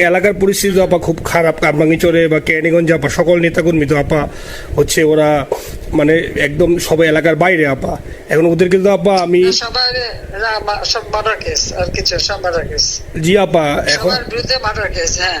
এলাকার পরিস্থিতি তো আপা খুব খারাপ। কারমাঙ্গিচরে বা ক্যানিগঞ্জে আপা সকল নেতাকর্মী তো আপা হচ্ছে ওরা মানে একদম সবাই এলাকার বাইরে আপা। এখন ওদেরকে তো আপা আমি জি আপা এখন বিরুদ্ধে হ্যাঁ।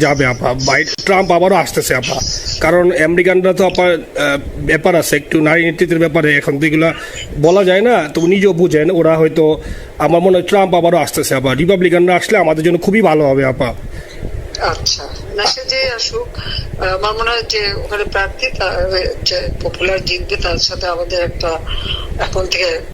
যাবে, আপা। বাই- ট্রাম্প আবারও আসতেছে, আপা। কারণ আমেরিকানরা তো, আপা ব্যাপার আছে, একটু নারী নেতৃত্বের ব্যাপারে এখন তো এগুলা বলা যায় না তো নিজেও বুঝেন, ওরা হয়তো, আমার মনে হয় ট্রাম্প আবারও আসতেছে, আপা। রিপাবলিকানরা আসলে আমাদের জন্য খুবই ভালো হবে, আপা। আচ্ছা। না, সে যে আসুক আমার মনে হয় যে ওখানে প্রার্থী পপুলার জিতবে, তার সাথে আমাদের একটা, এখন থেকে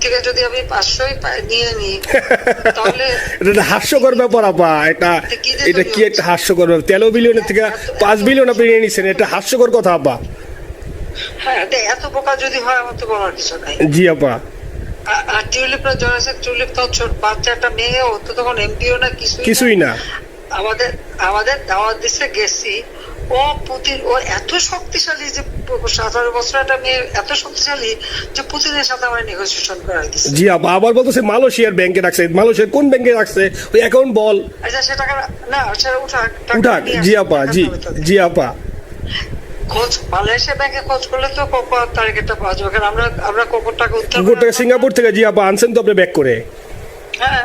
থেকে যদি আমি পাঁচশোই নিয়ে নিই তাহলে এটা হাস্যকর ব্যাপার আপা। এটা এটা কি একটা হাস্যকর ব্যাপার? তেরো বিলিয়নের থেকে পাঁচ বিলিয়ন আপনি নিয়ে নিচ্ছেন এটা হাস্যকর কথা আপা। হ্যাঁ এত বোকা যদি হয় আমার তো বলার কিছু নাই। জি আপা। আর- আর টিউলিপরা জড়াছে টিউলিপ তো বাচ্চা একটা মেয়ে ও তো তখন এমপিও না কিছুই না। কিছুই না। আমাদের আমাদের দাওয়াত দিছে গেছি। ও পুতিন ও এত শক্তিশালী যে সতেরো বছর একটা মেয়ে এত শক্তিশালী যে পুতিনের সাথে আমার নেগোসিয়েশন করাই দিছে। জি আপা আবার বলতেছে মালয়েশিয়ার ব্যাংকে রাখছে। মালয়েশিয়ার কোন ব্যাংকে রাখছে? ওই অ্যাকাউন্ট বল। আচ্ছা সে টাকা না সেটা উঠাক উঠাক। জি আপা জি জি আপা। খোঁজ মালয়েশিয়া ব্যাংকে খোঁজ করলে তো কোকো তারিখটা পাওয়া যাবে? কারণ আমরা আমরা কোকোর টাকা উদ্ধার সিঙ্গাপুর থেকে জি আপা আনছেন তো আপনি ব্যাক করে? হ্যাঁ।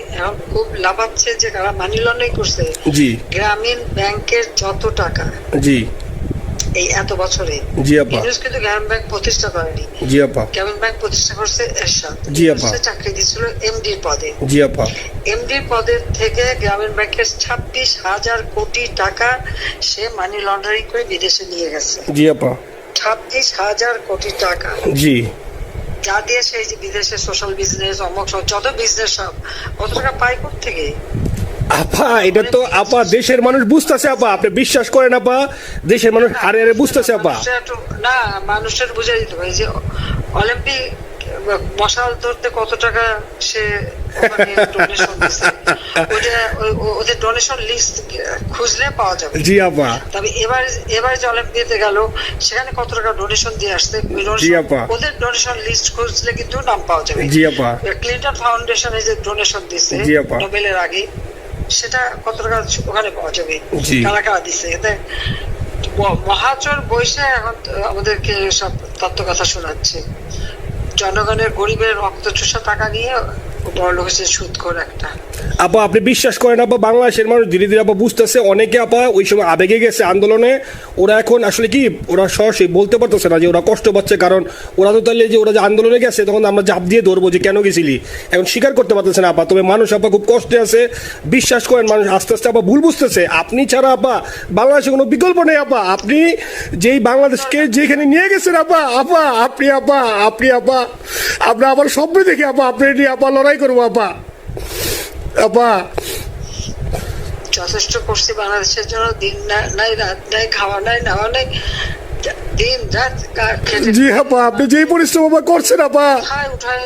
এখন খুব লাভাচ্ছে যে মানি লন্ডারিং করছে। জি। গ্রামীণ ব্যাংকের যত টাকা জি। এই এত বছরে। জি আপা। ইউনুস কিন্তু গ্রামীণ ব্যাংক প্রতিষ্ঠা করেনি। জি আপা। গ্রামীণ ব্যাংক প্রতিষ্ঠা করছে এরশাদ। জি, আপা। চাকরি দিয়েছিল এমডির পদে। জি আপা। এমডির পদের থেকে গ্রামীণ ব্যাংকের ছাব্বিশ হাজার কোটি টাকা সে মানি লন্ডারিং করে বিদেশে নিয়ে গেছে। জি আপা। ছাব্বিশ হাজার কোটি টাকা। জি। যা দিয়ে সেই যে বিদেশে সোশ্যাল বিজনেস অমক সব যত বিজনেস সব কত টাকা পায় থেকে আপা এটা তো আপা দেশের মানুষ বুঝতেছে আপা আপনি বিশ্বাস করেন আপা দেশের মানুষ হারে হারে বুঝতেছে আপা। না মানুষের বুঝে দিতে হবে যে অলিম্পিক মশাল ধরতে কত টাকা সে ডোনেশন ওদের ডোনেশন লিস্ট খুঁজলে পাওয়া যাবে। জি আপা। তবে এবার এবার গেল সেখানে কত টাকা ডোনেশন দিয়ে আসছে? জি আপা। ওদের ডোনেশন লিস্ট খুঁজলে কিন্তু নাম পাওয়া যাবে। জি আপা। ক্লিন্টন ফাউন্ডেশনে যে ডোনেশন। নোবেলের আগে সেটা কত টাকা ওখানে পাওয়া যাবে। কারা কারা দিচ্ছে এতে মহাচর বৈশে এখন আমাদেরকে সব তত্ত্ব কথা শোনাচ্ছে। জনগণের গরিবের রক্ত চুষা টাকা নিয়ে বড় লোক সুদ করে একটা। আপা, আপনি বিশ্বাস করেন আপা, বাংলাদেশের মানুষ ধীরে ধীরে আপা বুঝতেছে, অনেকে আপা ওই সময় আবেগে গেছে আন্দোলনে। ওরা এখন আসলে কি, ওরা সরাসরি বলতে পারতেছে না যে ওরা কষ্ট পাচ্ছে, কারণ ওরা তো তাহলে যে ওরা যে আন্দোলনে গেছে, তখন আমরা জাপ দিয়ে ধরবো যে কেন গেছিলি। এখন স্বীকার করতে পারতেছে না আপা, তবে মানুষ আপা খুব কষ্টে আছে। বিশ্বাস করেন, মানুষ আস্তে আস্তে আপা ভুল বুঝতেছে। আপনি ছাড়া আপা বাংলাদেশে কোনো বিকল্প নেই আপা। আপনি যেই বাংলাদেশকে যেখানে নিয়ে গেছেন আপা আপা আপনি আপা আপনি আপা আমরা আবার স্বপ্নে দেখি আপা আপনি নিয়ে আপা লড়াই করব আপা। আপা। যথেষ্ট করছি বাংলাদেশের জন্য দিন নাই রাত নাই খাওয়া নাই নাওয়া নাই দিন রাত জি আপা আপনি যেই পরিশ্রম আপা করছেন আপা। উঠায় উঠায়